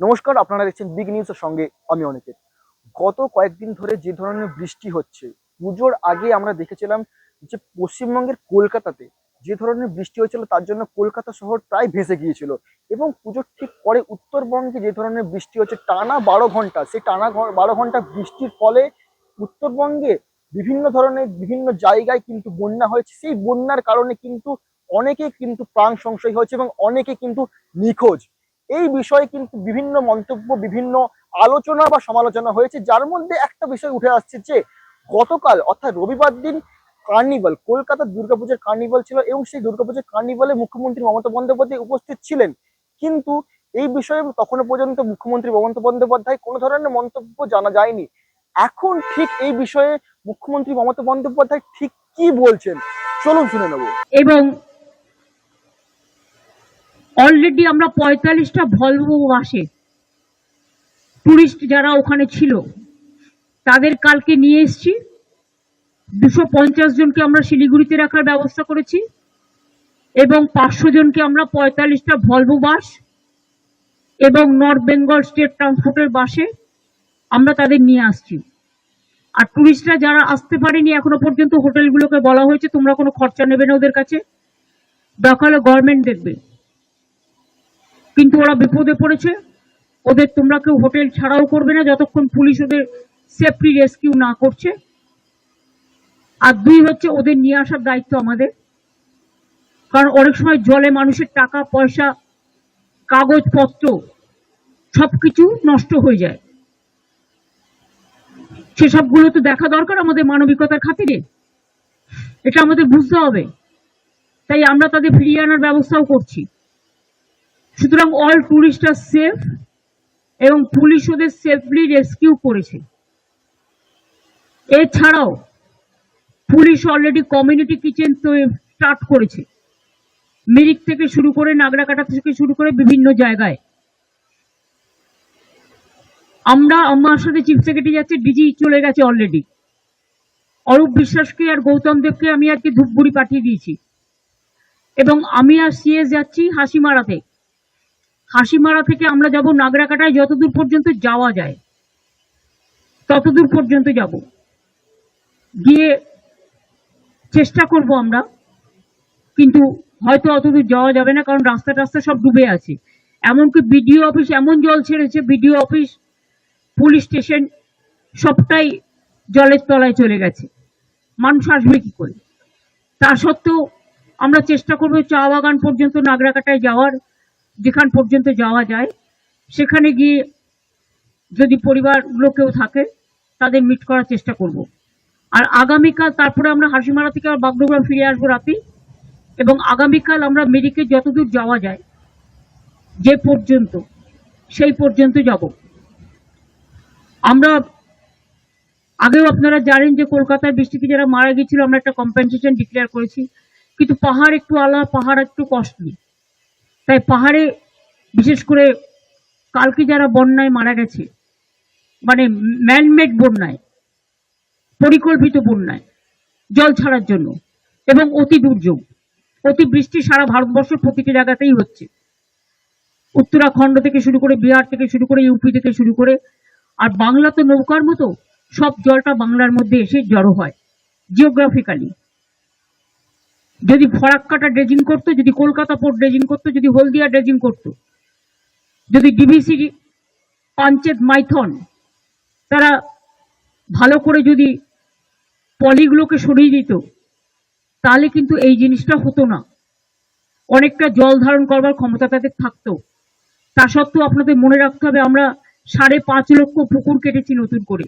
নমস্কার, আপনারা দেখছেন বিগ নিউজের সঙ্গে আমি অনিকেত। গত কয়েকদিন ধরে যে ধরনের বৃষ্টি হচ্ছে, পুজোর আগে আমরা দেখেছিলাম যে পশ্চিমবঙ্গের কলকাতাতে যে ধরনের বৃষ্টি হয়েছিল, তার জন্য কলকাতা শহর প্রায় ভেসে গিয়েছিল এবং পুজোর ঠিক পরে উত্তরবঙ্গে যে ধরনের বৃষ্টি হচ্ছে, টানা বারো ঘণ্টা, সেই টানা বারো ঘণ্টা বৃষ্টির ফলে উত্তরবঙ্গে বিভিন্ন ধরনের বিভিন্ন জায়গায় কিন্তু বন্যা হয়েছে। সেই বন্যার কারণে কিন্তু অনেকে কিন্তু প্রাণ সংশয় হয়েছে এবং অনেকে কিন্তু নিখোঁজ। এই বিষয়ে কিন্তু বিভিন্ন মন্তব্য, বিভিন্ন আলোচনা বা সমালোচনা হয়েছে। যার মধ্যে একটা বিষয় উঠে আসছে যে, গতকাল অর্থাৎ রবিবার দিন কার্নিভাল কলকাতার দুর্গাপূজার কার্নিভাল ছিল এবং সেই দুর্গাপূজার কার্নিভালে মুখ্যমন্ত্রী মমতা বন্দ্যোপাধ্যায় উপস্থিত ছিলেন। কিন্তু এই বিষয়ে তখনো পর্যন্ত মুখ্যমন্ত্রী মমতা বন্দ্যোপাধ্যায় কোনো ধরনের মন্তব্য জানা যায়নি। এখন ঠিক এই বিষয়ে মুখ্যমন্ত্রী মমতা বন্দ্যোপাধ্যায় ঠিক কি বলছেন? চলুন শুনে নেব। এবং অলরেডি আমরা পঁয়তাল্লিশটা ভলভো বাসে টুরিস্ট যারা ওখানে ছিল, তাদের কালকে নিয়ে এসেছি। দুশো পঞ্চাশ জনকে আমরা শিলিগুড়িতে রাখার ব্যবস্থা করেছি এবং পাঁচশো জনকে আমরা পঁয়তাল্লিশটা ভলভো বাস এবং নর্থ বেঙ্গল স্টেট ট্রান্সপোর্টের বাসে আমরা তাদের নিয়ে আসছি। আর টুরিস্টরা যারা আসতে পারেনি এখনও পর্যন্ত হোটেলগুলোকে বলা হয়েছে, তোমরা কোনো খরচা নেবে না ওদের কাছে। দরকার গভর্নমেন্ট দেখবে। কিন্তু ওরা বিপদে পড়েছে। ওদের তোমরা কেউ হোটেল ছাড়াও করবে না, যতক্ষণ পুলিশ ওদের সেফটি রেস্কিউ না করছে। আর দুই হচ্ছে ওদের নিয়ে আসার দায়িত্ব আমাদের। কারণ অনেক সময় জলে মানুষের টাকা, পয়সা, কাগজপত্র সব কিছু নষ্ট হয়ে যায়। সেসবগুলো তো দেখা দরকার আমাদের মানবিকতার খাতিরে। এটা আমাদের বুঝতে হবে। তাই আমরা তাদের ফিরিয়ে আনার ব্যবস্থাও করছি। সুতরাং অল টুরিস্ট আর সেফ এবং পুলিশ ওদের সেফলি রেস্কিউ করেছে। এছাড়াও police already community kitchen start করেছে। মিরিক থেকে শুরু করে নাগরাকাটা থেকে শুরু করে বিভিন্ন জায়গায়। আমরা আমার সাথে চিফ সেক্রেটারি যাচ্ছে ডিজি চলে গেছে অলরেডি অরূপ বিশ্বাসকে আর গৌতম দেবকে আমি আজকে ধূপগুড়ি পাঠিয়ে দিয়েছি। এবং আমি আর সিএস যাচ্ছি হাসিমারাতে। হাসিমারা থেকে আমরা যাব নাগরাকাটায় যতদূর পর্যন্ত যাওয়া যায়। ততদূর পর্যন্ত যাব। গিয়ে চেষ্টা করব আমরা। কিন্তু হয়তো অতদূর যাওয়া যাবে না, কারণ রাস্তা টাস্তা সব ডুবে আছে। এমনকি বিডিও অফিস এমন জল ছেড়েছে, বিডিও অফিস, পুলিশ স্টেশন সবটাই জলের তলায় চলে গেছে। মানুষ আসবে কি করে? তা সত্ত্বেও আমরা চেষ্টা করব চা বাগান পর্যন্ত নাগরাকাটায় যাওয়ার। যেখান পর্যন্ত যাওয়া যায়, সেখানে গিয়ে যদি পরিবারগুলো কেউ থাকে, তাদের মিট করার চেষ্টা করব। আর আগামীকাল তারপরে আমরা হাসিমারা থেকে আর বাগডোগরা ফিরে আসব রাতে। এবং আগামীকাল আমরা মেডিকে যতদূর যাওয়া যায়, যে পর্যন্ত, সেই পর্যন্ত যাব। আমরা, আগেও আপনারা জানেন যে কলকাতার বৃষ্টিতে যারা মারা গিয়েছিল, আমরা একটা কম্পেনসেশন ডিক্লেয়ার করেছি। কিন্তু পাহাড় একটু আলাদা, পাহাড় একটু কস্টলি তাই পাহাড়ে, বিশেষ করে কালকে যারা বন্যায় মারা গেছে মানে ম্যানমেড বন্যায়, পরিকল্পিত বন্যায়, জল ছাড়ার জন্য, এবং অতি দুর্যোগ, অতি বৃষ্টি সারা ভারতবর্ষের প্রতিটি জায়গাতেই হচ্ছে। উত্তরাখণ্ড থেকে শুরু করে বিহার থেকে শুরু করে ইউপি থেকে শুরু করে, আর বাংলা তো নৌকার মতো সব জলটা বাংলার মধ্যে এসে জড়ো হয় জিওগ্রাফিক্যালি যদি ফরাক্কাটা ড্রেজিং করতো, যদি কলকাতা পোর্ট ড্রেজিং করতো, যদি হলদিয়া ড্রেজিং করতো, যদি ডিভিসি পাঞ্চেত মাইথন, তারা ভালো করে যদি পলিগুলোকে সরিয়ে দিত, তাহলে কিন্তু এই জিনিসটা হতো না। অনেকটা জল ধারণ করবার ক্ষমতা তাদের থাকতো। তা সত্ত্বেও আপনাদের মনে রাখতে হবে, আমরা সাড়ে পাঁচ লক্ষ পুকুর কেটেছি নতুন করে।